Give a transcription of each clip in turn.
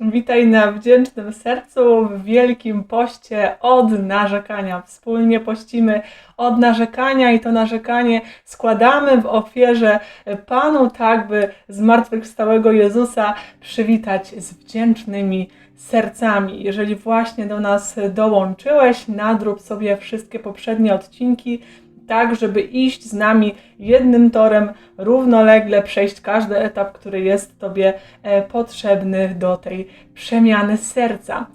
Witaj na wdzięcznym sercu w Wielkim Poście od narzekania. Wspólnie pościmy od narzekania i to narzekanie składamy w ofierze Panu, tak by zmartwychwstałego Jezusa przywitać z wdzięcznymi sercami. Jeżeli właśnie do nas dołączyłeś, nadrób sobie wszystkie poprzednie odcinki tak, żeby iść z nami jednym torem, równolegle przejść każdy etap, który jest Tobie e, potrzebny do tej przemiany serca.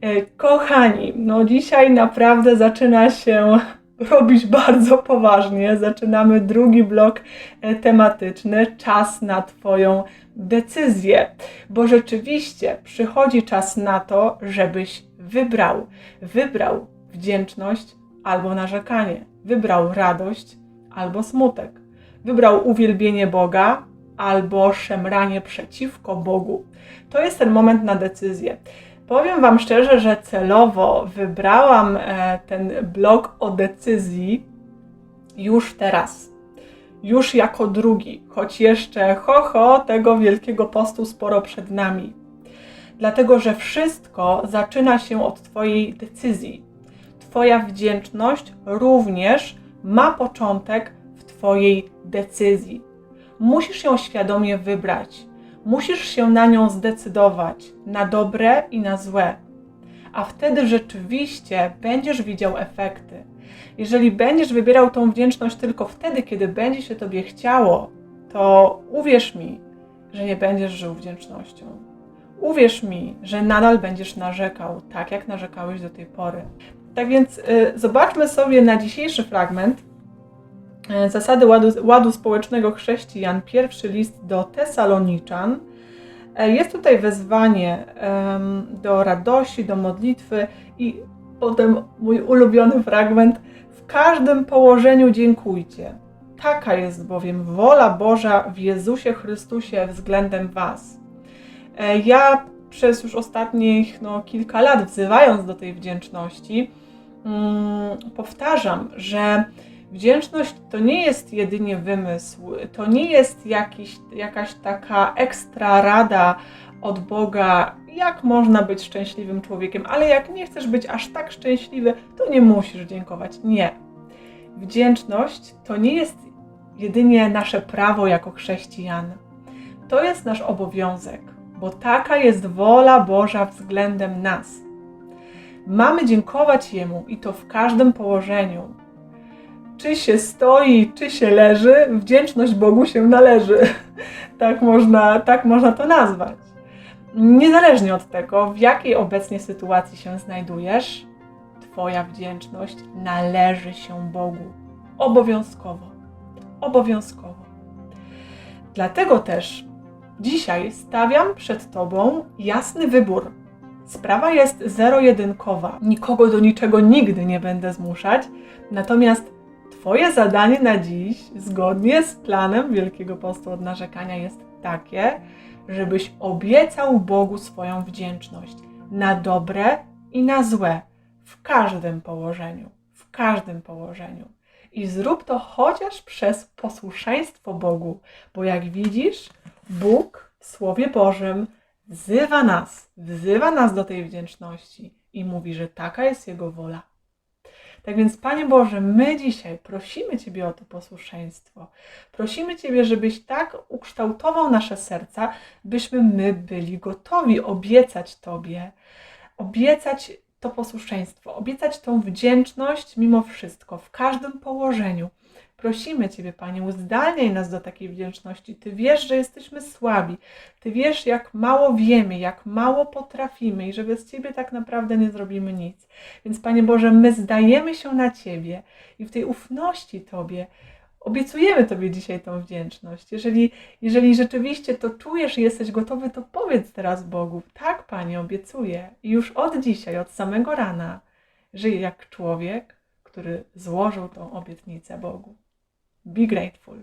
E, kochani, no dzisiaj naprawdę zaczyna się robić bardzo poważnie. Zaczynamy drugi blok e, tematyczny czas na Twoją decyzję, bo rzeczywiście przychodzi czas na to, żebyś wybrał. Wybrał wdzięczność albo narzekanie Wybrał radość albo smutek. Wybrał uwielbienie Boga albo szemranie przeciwko Bogu. To jest ten moment na decyzję. Powiem Wam szczerze, że celowo wybrałam e, ten blok o decyzji już teraz. Już jako drugi, choć jeszcze ho, ho tego wielkiego postu sporo przed nami. Dlatego, że wszystko zaczyna się od Twojej decyzji. Twoja wdzięczność również ma początek w Twojej decyzji. Musisz ją świadomie wybrać. Musisz się na nią zdecydować, na dobre i na złe. A wtedy rzeczywiście będziesz widział efekty. Jeżeli będziesz wybierał tą wdzięczność tylko wtedy, kiedy będzie się Tobie chciało, to uwierz mi, że nie będziesz żył wdzięcznością. Uwierz mi, że nadal będziesz narzekał, tak jak narzekałeś do tej pory. Tak więc y, zobaczmy sobie na dzisiejszy fragment y, zasady ładu, ładu społecznego chrześcijan, pierwszy list do Tesaloniczan. Y, jest tutaj wezwanie do radości, do modlitwy i potem mój ulubiony fragment. W każdym położeniu dziękujcie. Taka jest bowiem wola Boża w Jezusie Chrystusie względem Was. E, ja przez już ostatnich no, kilka lat, wzywając do tej wdzięczności, mm, powtarzam, że wdzięczność to nie jest jedynie wymysł, to nie jest jakiś, jakaś taka ekstra rada od Boga, jak można być szczęśliwym człowiekiem, ale jak nie chcesz być aż tak szczęśliwy, to nie musisz dziękować. Nie. Wdzięczność to nie jest jedynie nasze prawo jako chrześcijan. To jest nasz obowiązek bo taka jest wola Boża względem nas. Mamy dziękować Jemu i to w każdym położeniu. Czy się stoi, czy się leży, wdzięczność Bogu się należy. tak, można, tak można to nazwać. Niezależnie od tego, w jakiej obecnie sytuacji się znajdujesz, Twoja wdzięczność należy się Bogu. Obowiązkowo. Obowiązkowo. Dlatego też Dzisiaj stawiam przed Tobą jasny wybór. Sprawa jest zero-jedynkowa. Nikogo do niczego nigdy nie będę zmuszać, natomiast Twoje zadanie na dziś, zgodnie z planem Wielkiego Postu od narzekania, jest takie, żebyś obiecał Bogu swoją wdzięczność na dobre i na złe, w każdym położeniu. W każdym położeniu. I zrób to chociaż przez posłuszeństwo Bogu, bo jak widzisz, Bóg w Słowie Bożym wzywa nas, wzywa nas do tej wdzięczności i mówi, że taka jest Jego wola. Tak więc, Panie Boże, my dzisiaj prosimy Ciebie o to posłuszeństwo. Prosimy Ciebie, żebyś tak ukształtował nasze serca, byśmy my byli gotowi obiecać Tobie, obiecać to posłuszeństwo, obiecać tą wdzięczność mimo wszystko, w każdym położeniu. Prosimy Ciebie, Panie, uzdalniaj nas do takiej wdzięczności. Ty wiesz, że jesteśmy słabi. Ty wiesz, jak mało wiemy, jak mało potrafimy i że bez Ciebie tak naprawdę nie zrobimy nic. Więc, Panie Boże, my zdajemy się na Ciebie i w tej ufności Tobie obiecujemy Tobie dzisiaj tą wdzięczność. Jeżeli, jeżeli rzeczywiście to czujesz i jesteś gotowy, to powiedz teraz Bogu, tak, Panie, obiecuję. I już od dzisiaj, od samego rana, żyj jak człowiek, który złożył tą obietnicę Bogu. Be grateful.